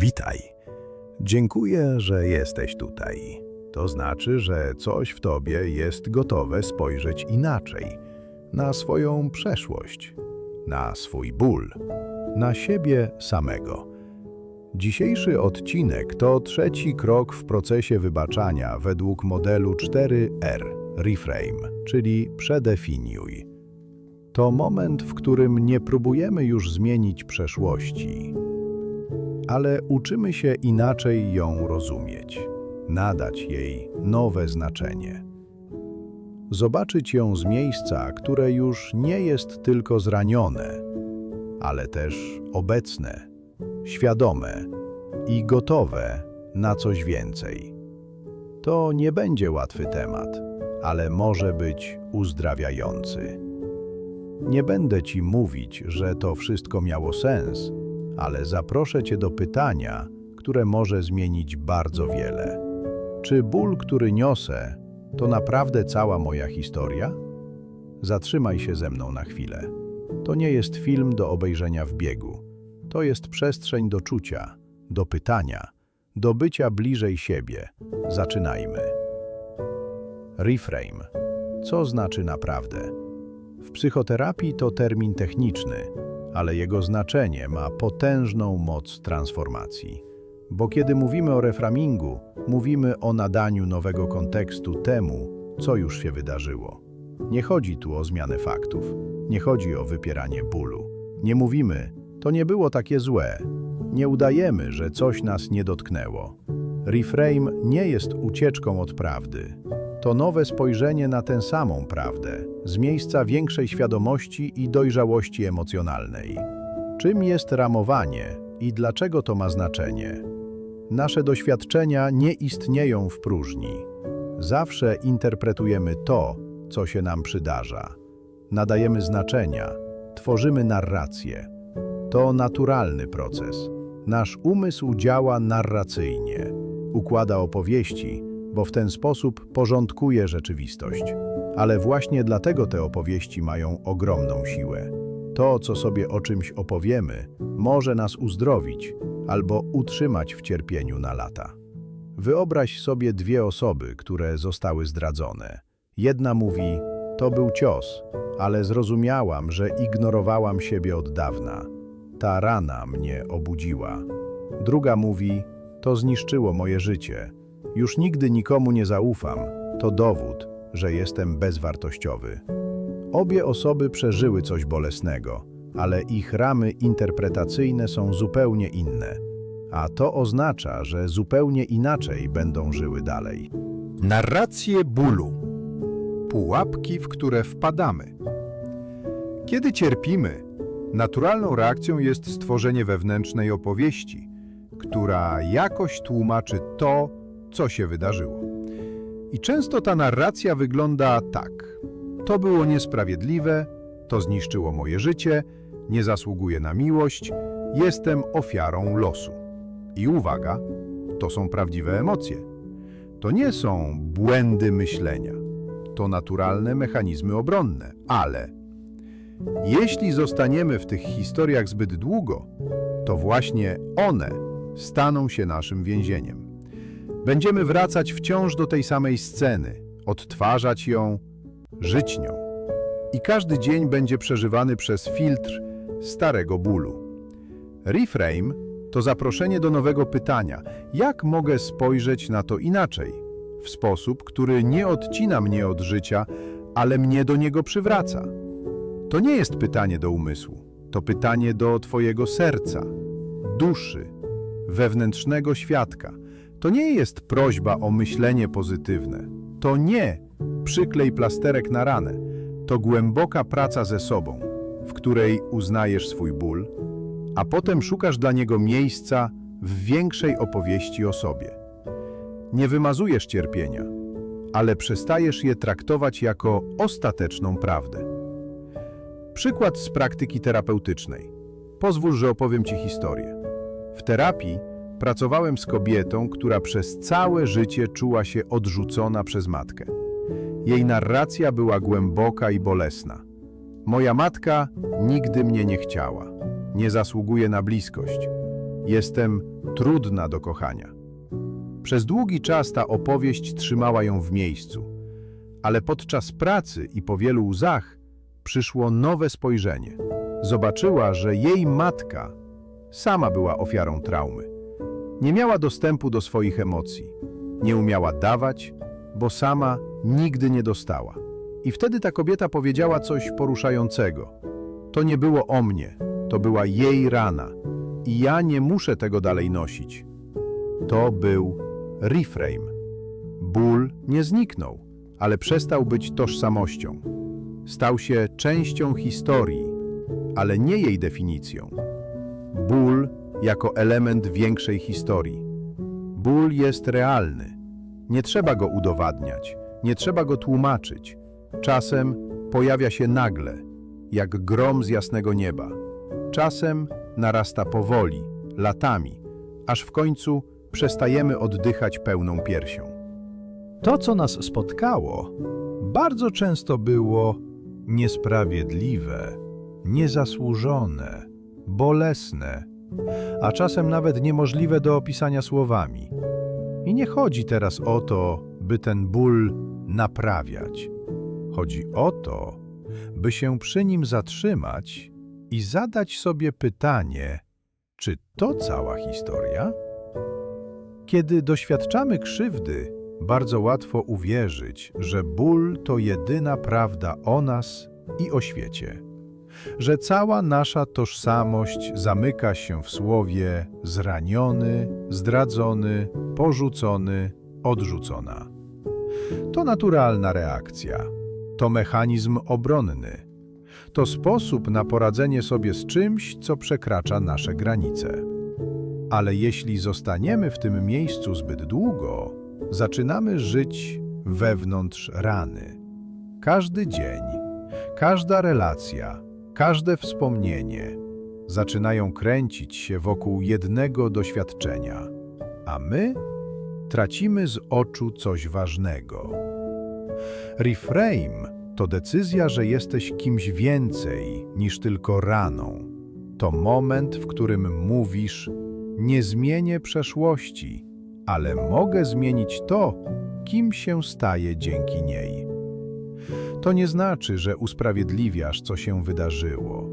Witaj. Dziękuję, że jesteś tutaj. To znaczy, że coś w tobie jest gotowe spojrzeć inaczej na swoją przeszłość, na swój ból, na siebie samego. Dzisiejszy odcinek to trzeci krok w procesie wybaczania według modelu 4R Reframe, czyli przedefiniuj. To moment, w którym nie próbujemy już zmienić przeszłości, ale uczymy się inaczej ją rozumieć, nadać jej nowe znaczenie. Zobaczyć ją z miejsca, które już nie jest tylko zranione, ale też obecne, świadome i gotowe na coś więcej. To nie będzie łatwy temat, ale może być uzdrawiający. Nie będę ci mówić, że to wszystko miało sens, ale zaproszę cię do pytania, które może zmienić bardzo wiele. Czy ból, który niosę, to naprawdę cała moja historia? Zatrzymaj się ze mną na chwilę. To nie jest film do obejrzenia w biegu. To jest przestrzeń do czucia, do pytania, do bycia bliżej siebie. Zaczynajmy. Reframe. Co znaczy naprawdę? W psychoterapii to termin techniczny, ale jego znaczenie ma potężną moc transformacji. Bo kiedy mówimy o reframingu, mówimy o nadaniu nowego kontekstu temu, co już się wydarzyło. Nie chodzi tu o zmianę faktów, nie chodzi o wypieranie bólu. Nie mówimy, to nie było takie złe. Nie udajemy, że coś nas nie dotknęło. Reframe nie jest ucieczką od prawdy. To nowe spojrzenie na tę samą prawdę, z miejsca większej świadomości i dojrzałości emocjonalnej. Czym jest ramowanie i dlaczego to ma znaczenie? Nasze doświadczenia nie istnieją w próżni. Zawsze interpretujemy to, co się nam przydarza. Nadajemy znaczenia, tworzymy narrację. To naturalny proces. Nasz umysł działa narracyjnie. Układa opowieści, bo w ten sposób porządkuje rzeczywistość. Ale właśnie dlatego te opowieści mają ogromną siłę. To, co sobie o czymś opowiemy, może nas uzdrowić albo utrzymać w cierpieniu na lata. Wyobraź sobie dwie osoby, które zostały zdradzone. Jedna mówi: To był cios, ale zrozumiałam, że ignorowałam siebie od dawna. Ta rana mnie obudziła. Druga mówi: To zniszczyło moje życie. Już nigdy nikomu nie zaufam. To dowód, że jestem bezwartościowy. Obie osoby przeżyły coś bolesnego, ale ich ramy interpretacyjne są zupełnie inne, a to oznacza, że zupełnie inaczej będą żyły dalej. Narracje bólu. Pułapki, w które wpadamy. Kiedy cierpimy, naturalną reakcją jest stworzenie wewnętrznej opowieści, która jakoś tłumaczy to, co się wydarzyło. I często ta narracja wygląda tak. To było niesprawiedliwe, to zniszczyło moje życie, nie zasługuję na miłość, jestem ofiarą losu. I uwaga, to są prawdziwe emocje. To nie są błędy myślenia. To naturalne mechanizmy obronne, ale jeśli zostaniemy w tych historiach zbyt długo, to właśnie one staną się naszym więzieniem. Będziemy wracać wciąż do tej samej sceny, odtwarzać ją, żyć nią. I każdy dzień będzie przeżywany przez filtr starego bólu. Reframe to zaproszenie do nowego pytania: jak mogę spojrzeć na to inaczej? W sposób, który nie odcina mnie od życia, ale mnie do niego przywraca. To nie jest pytanie do umysłu, to pytanie do Twojego serca, duszy, wewnętrznego świadka. To nie jest prośba o myślenie pozytywne. To nie przyklej plasterek na ranę. To głęboka praca ze sobą, w której uznajesz swój ból, a potem szukasz dla niego miejsca w większej opowieści o sobie. Nie wymazujesz cierpienia, ale przestajesz je traktować jako ostateczną prawdę. Przykład z praktyki terapeutycznej. Pozwól, że opowiem Ci historię. W terapii pracowałem z kobietą, która przez całe życie czuła się odrzucona przez matkę. Jej narracja była głęboka i bolesna. Moja matka nigdy mnie nie chciała. Nie zasługuje na bliskość. Jestem trudna do kochania. Przez długi czas ta opowieść trzymała ją w miejscu, ale podczas pracy i po wielu łzach przyszło nowe spojrzenie. Zobaczyła, że jej matka sama była ofiarą traumy. Nie miała dostępu do swoich emocji, nie umiała dawać, bo sama nigdy nie dostała. I wtedy ta kobieta powiedziała coś poruszającego. To nie było o mnie, to była jej rana i ja nie muszę tego dalej nosić. To był reframe. Ból nie zniknął, ale przestał być tożsamością. Stał się częścią historii, ale nie jej definicją. Ból jako element większej historii. Ból jest realny. Nie trzeba go udowadniać, nie trzeba go tłumaczyć. Czasem pojawia się nagle, jak grom z jasnego nieba. Czasem narasta powoli, latami, aż w końcu przestajemy oddychać pełną piersią. To, co nas spotkało, bardzo często było niesprawiedliwe, niezasłużone, bolesne, a czasem nawet niemożliwe do opisania słowami. I nie chodzi teraz o to, by ten ból naprawiać. Chodzi o to, by się przy nim zatrzymać i zadać sobie pytanie, czy to cała historia? Kiedy doświadczamy krzywdy, bardzo łatwo uwierzyć, że ból to jedyna prawda o nas i o świecie. Że cała nasza tożsamość zamyka się w słowie zraniony, zdradzony, porzucony, odrzucona. To naturalna reakcja. To mechanizm obronny. To sposób na poradzenie sobie z czymś, co przekracza nasze granice. Ale jeśli zostaniemy w tym miejscu zbyt długo, zaczynamy żyć wewnątrz rany. Każdy dzień, każda relacja, każde wspomnienie zaczynają kręcić się wokół jednego doświadczenia, a my tracimy z oczu coś ważnego. Reframe to decyzja, że jesteś kimś więcej niż tylko raną. To moment, w którym mówisz: Nie zmienię przeszłości, ale mogę zmienić to, kim się staje dzięki niej. To nie znaczy, że usprawiedliwiasz, co się wydarzyło.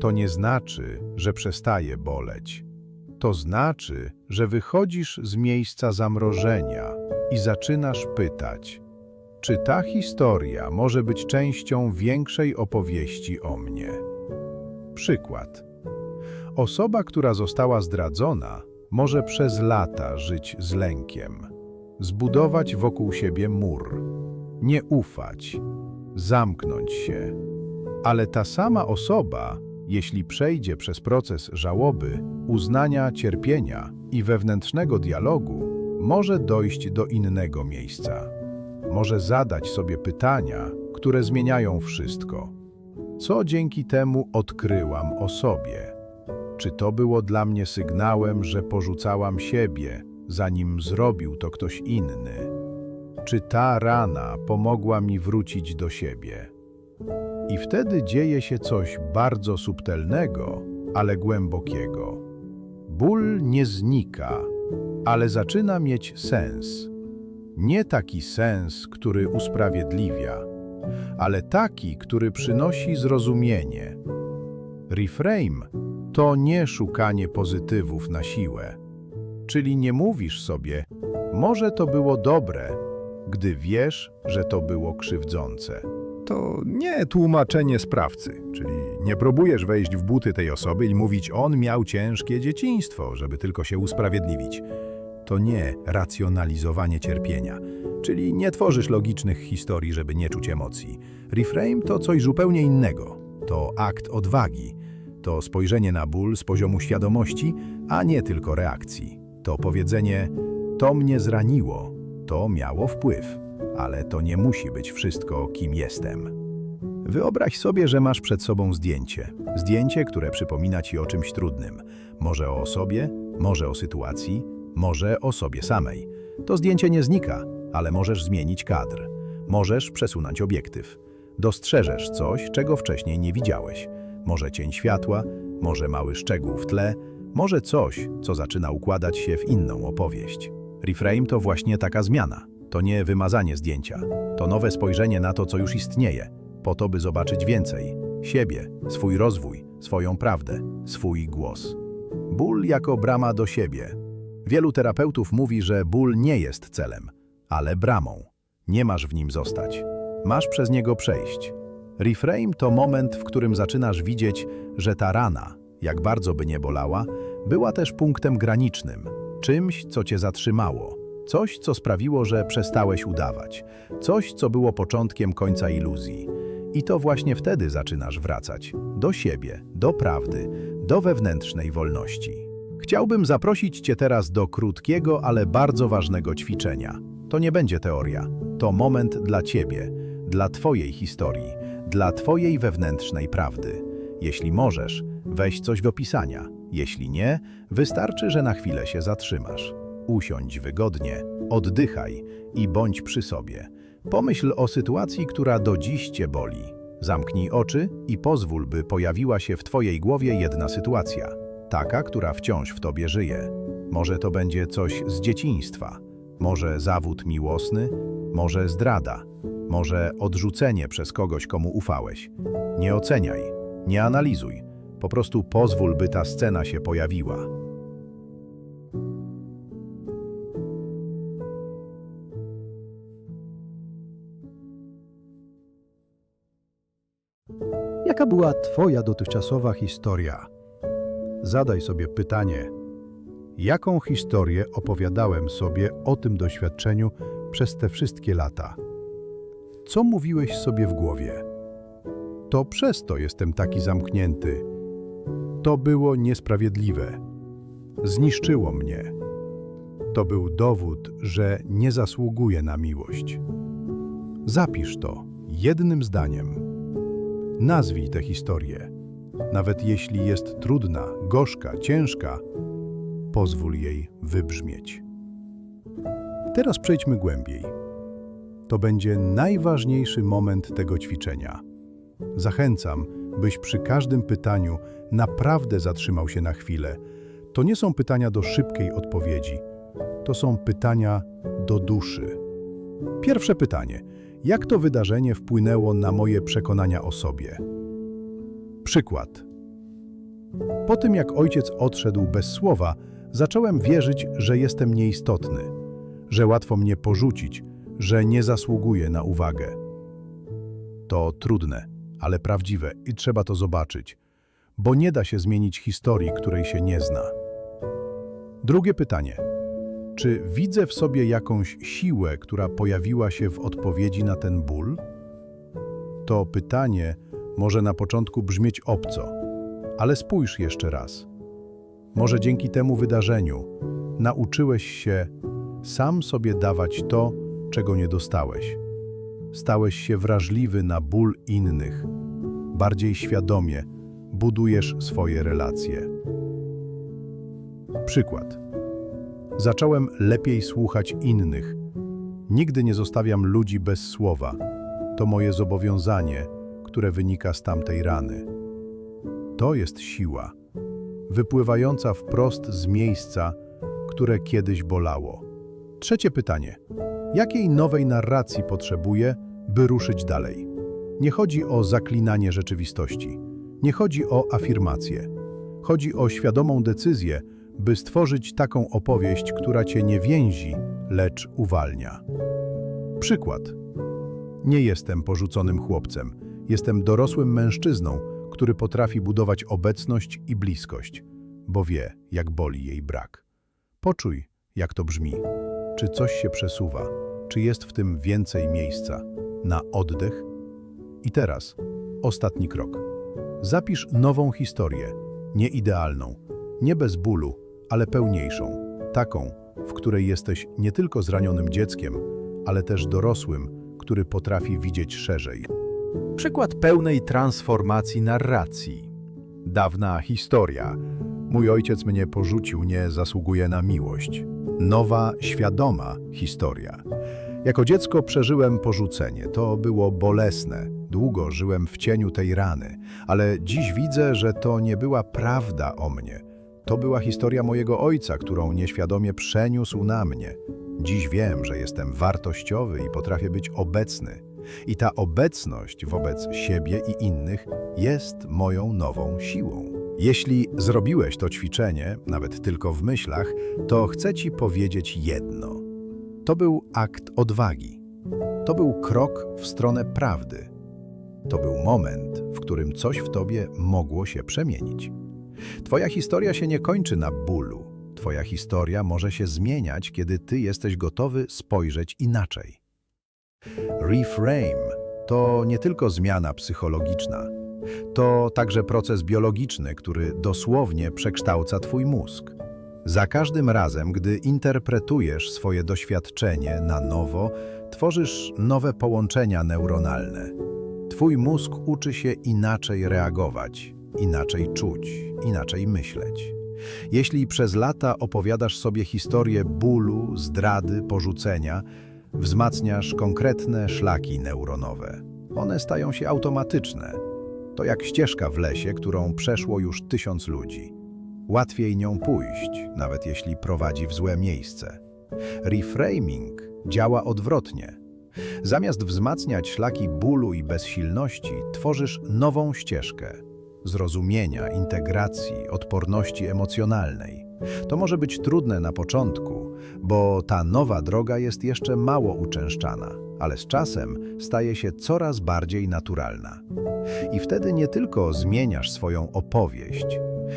To nie znaczy, że przestaje boleć. To znaczy, że wychodzisz z miejsca zamrożenia i zaczynasz pytać: czy ta historia może być częścią większej opowieści o mnie? Przykład. Osoba, która została zdradzona, może przez lata żyć z lękiem, zbudować wokół siebie mur, nie ufać, zamknąć się. Ale ta sama osoba, jeśli przejdzie przez proces żałoby, uznania, cierpienia i wewnętrznego dialogu, może dojść do innego miejsca. Może zadać sobie pytania, które zmieniają wszystko. Co dzięki temu odkryłam o sobie? Czy to było dla mnie sygnałem, że porzucałam siebie, zanim zrobił to ktoś inny? Czy ta rana pomogła mi wrócić do siebie? I wtedy dzieje się coś bardzo subtelnego, ale głębokiego. Ból nie znika, ale zaczyna mieć sens. Nie taki sens, który usprawiedliwia, ale taki, który przynosi zrozumienie. Reframe to nie szukanie pozytywów na siłę, czyli nie mówisz sobie, może to było dobre, gdy wiesz, że to było krzywdzące. To nie tłumaczenie sprawcy, czyli nie próbujesz wejść w buty tej osoby i mówić, on miał ciężkie dzieciństwo, żeby tylko się usprawiedliwić. To nie racjonalizowanie cierpienia, czyli nie tworzysz logicznych historii, żeby nie czuć emocji. Reframe to coś zupełnie innego. To akt odwagi. To spojrzenie na ból z poziomu świadomości, a nie tylko reakcji. To powiedzenie, to mnie zraniło, to miało wpływ, ale to nie musi być wszystko, kim jestem. Wyobraź sobie, że masz przed sobą zdjęcie. Zdjęcie, które przypomina ci o czymś trudnym. Może o sobie, może o sytuacji, może o sobie samej. To zdjęcie nie znika, ale możesz zmienić kadr. Możesz przesunąć obiektyw. Dostrzeżesz coś, czego wcześniej nie widziałeś. Może cień światła, może mały szczegół w tle, Może coś, co zaczyna układać się w inną opowieść. Reframe to właśnie taka zmiana. To nie wymazanie zdjęcia. To nowe spojrzenie na to, co już istnieje, po to, by zobaczyć więcej. Siebie, swój rozwój, swoją prawdę, swój głos. Ból jako brama do siebie. Wielu terapeutów mówi, że ból nie jest celem, ale bramą. Nie masz w nim zostać. Masz przez niego przejść. Reframe to moment, w którym zaczynasz widzieć, że ta rana, jak bardzo by nie bolała, była też punktem granicznym, czymś, co cię zatrzymało, coś, co sprawiło, że przestałeś udawać, coś, co było początkiem końca iluzji. I to właśnie wtedy zaczynasz wracać do siebie, do prawdy, do wewnętrznej wolności. Chciałbym zaprosić Cię teraz do krótkiego, ale bardzo ważnego ćwiczenia. To nie będzie teoria, to moment dla Ciebie, dla Twojej historii, dla Twojej wewnętrznej prawdy. Jeśli możesz, weź coś w opisania. Jeśli nie, wystarczy, że na chwilę się zatrzymasz. Usiądź wygodnie, oddychaj i bądź przy sobie. Pomyśl o sytuacji, która do dziś Cię boli. Zamknij oczy i pozwól, by pojawiła się w Twojej głowie jedna sytuacja. Taka, która wciąż w Tobie żyje. Może to będzie coś z dzieciństwa, może zawód miłosny, może zdrada, może odrzucenie przez kogoś, komu ufałeś. Nie oceniaj, nie analizuj, po prostu pozwól, by ta scena się pojawiła. Jaka była Twoja dotychczasowa historia? Zadaj sobie pytanie, jaką historię opowiadałem sobie o tym doświadczeniu przez te wszystkie lata? Co mówiłeś sobie w głowie? To przez to jestem taki zamknięty. To było niesprawiedliwe. Zniszczyło mnie. To był dowód, że nie zasługuję na miłość. Zapisz to jednym zdaniem. Nazwij tę historię. Nawet jeśli jest trudna, gorzka, ciężka, pozwól jej wybrzmieć. Teraz przejdźmy głębiej. To będzie najważniejszy moment tego ćwiczenia. Zachęcam, byś przy każdym pytaniu naprawdę zatrzymał się na chwilę. To nie są pytania do szybkiej odpowiedzi, to są pytania do duszy. Pierwsze pytanie. Jak to wydarzenie wpłynęło na moje przekonania o sobie? Przykład. Po tym jak ojciec odszedł bez słowa, zacząłem wierzyć, że jestem nieistotny, że łatwo mnie porzucić, że nie zasługuję na uwagę. To trudne, ale prawdziwe i trzeba to zobaczyć, bo nie da się zmienić historii, której się nie zna. Drugie pytanie. Czy widzę w sobie jakąś siłę, która pojawiła się w odpowiedzi na ten ból? To pytanie może na początku brzmieć obco, ale spójrz jeszcze raz. Może dzięki temu wydarzeniu nauczyłeś się sam sobie dawać to, czego nie dostałeś. Stałeś się wrażliwy na ból innych, bardziej świadomie budujesz swoje relacje. Przykład. Zacząłem lepiej słuchać innych. Nigdy nie zostawiam ludzi bez słowa. To moje zobowiązanie, które wynika z tamtej rany. To jest siła, wypływająca wprost z miejsca, które kiedyś bolało. Trzecie pytanie. Jakiej nowej narracji potrzebuję, by ruszyć dalej? Nie chodzi o zaklinanie rzeczywistości. Nie chodzi o afirmację. Chodzi o świadomą decyzję, by stworzyć taką opowieść, która cię nie więzi, lecz uwalnia. Przykład. Nie jestem porzuconym chłopcem. Jestem dorosłym mężczyzną, który potrafi budować obecność i bliskość, bo wie, jak boli jej brak. Poczuj, jak to brzmi. Czy coś się przesuwa? Czy jest w tym więcej miejsca na oddech? I teraz ostatni krok. Zapisz nową historię, nie idealną, nie bez bólu, ale pełniejszą, taką, w której jesteś nie tylko zranionym dzieckiem, ale też dorosłym, który potrafi widzieć szerzej. Przykład pełnej transformacji narracji. Dawna historia. Mój ojciec mnie porzucił, nie zasługuje na miłość. Nowa, świadoma historia. Jako dziecko przeżyłem porzucenie. To było bolesne. Długo żyłem w cieniu tej rany, ale dziś widzę, że to nie była prawda o mnie. To była historia mojego ojca, którą nieświadomie przeniósł na mnie. Dziś wiem, że jestem wartościowy i potrafię być obecny. I ta obecność wobec siebie i innych jest moją nową siłą. Jeśli zrobiłeś to ćwiczenie, nawet tylko w myślach, to chcę ci powiedzieć jedno. To był akt odwagi. To był krok w stronę prawdy. To był moment, w którym coś w tobie mogło się przemienić. Twoja historia się nie kończy na bólu. Twoja historia może się zmieniać, kiedy ty jesteś gotowy spojrzeć inaczej. Reframe to nie tylko zmiana psychologiczna, to także proces biologiczny, który dosłownie przekształca twój mózg. Za każdym razem, gdy interpretujesz swoje doświadczenie na nowo, tworzysz nowe połączenia neuronalne. Twój mózg uczy się inaczej reagować, inaczej czuć, inaczej myśleć. Jeśli przez lata opowiadasz sobie historię bólu, zdrady, porzucenia, wzmacniasz konkretne szlaki neuronowe. One stają się automatyczne. To jak ścieżka w lesie, którą przeszło już tysiąc ludzi. Łatwiej nią pójść, nawet jeśli prowadzi w złe miejsce. Reframing działa odwrotnie. Zamiast wzmacniać szlaki bólu i bezsilności, tworzysz nową ścieżkę zrozumienia, integracji, odporności emocjonalnej. To może być trudne na początku, bo ta nowa droga jest jeszcze mało uczęszczana, ale z czasem staje się coraz bardziej naturalna. I wtedy nie tylko zmieniasz swoją opowieść,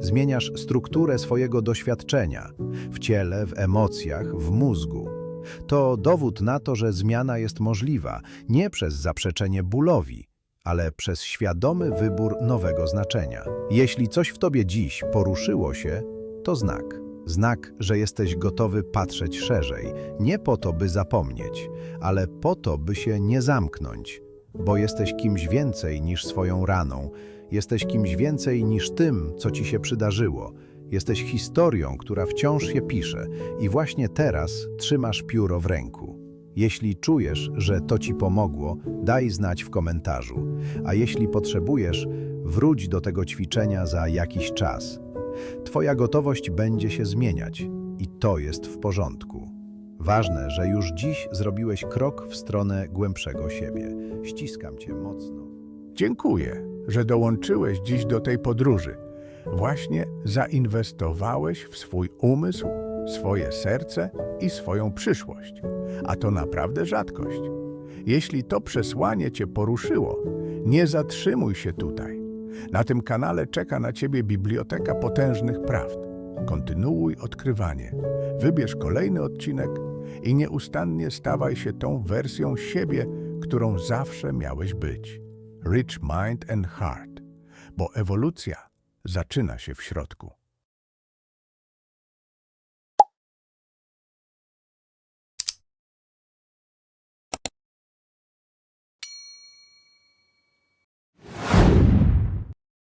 zmieniasz strukturę swojego doświadczenia w ciele, w emocjach, w mózgu. To dowód na to, że zmiana jest możliwa nie przez zaprzeczenie bólowi, ale przez świadomy wybór nowego znaczenia. Jeśli coś w tobie dziś poruszyło się, to znak. Znak, że jesteś gotowy patrzeć szerzej, nie po to, by zapomnieć, ale po to, by się nie zamknąć, bo jesteś kimś więcej niż swoją raną, jesteś kimś więcej niż tym, co ci się przydarzyło. Jesteś historią, która wciąż się pisze i właśnie teraz trzymasz pióro w ręku. Jeśli czujesz, że to ci pomogło, daj znać w komentarzu. A jeśli potrzebujesz, wróć do tego ćwiczenia za jakiś czas. Twoja gotowość będzie się zmieniać i to jest w porządku. Ważne, że już dziś zrobiłeś krok w stronę głębszego siebie. Ściskam cię mocno. Dziękuję, że dołączyłeś dziś do tej podróży. Właśnie zainwestowałeś w swój umysł, swoje serce i swoją przyszłość. A to naprawdę rzadkość. Jeśli to przesłanie Cię poruszyło, nie zatrzymuj się tutaj. Na tym kanale czeka na Ciebie biblioteka potężnych prawd. Kontynuuj odkrywanie. Wybierz kolejny odcinek i nieustannie stawaj się tą wersją siebie, którą zawsze miałeś być. Rich Mind and Heart, bo ewolucja zaczyna się w środku.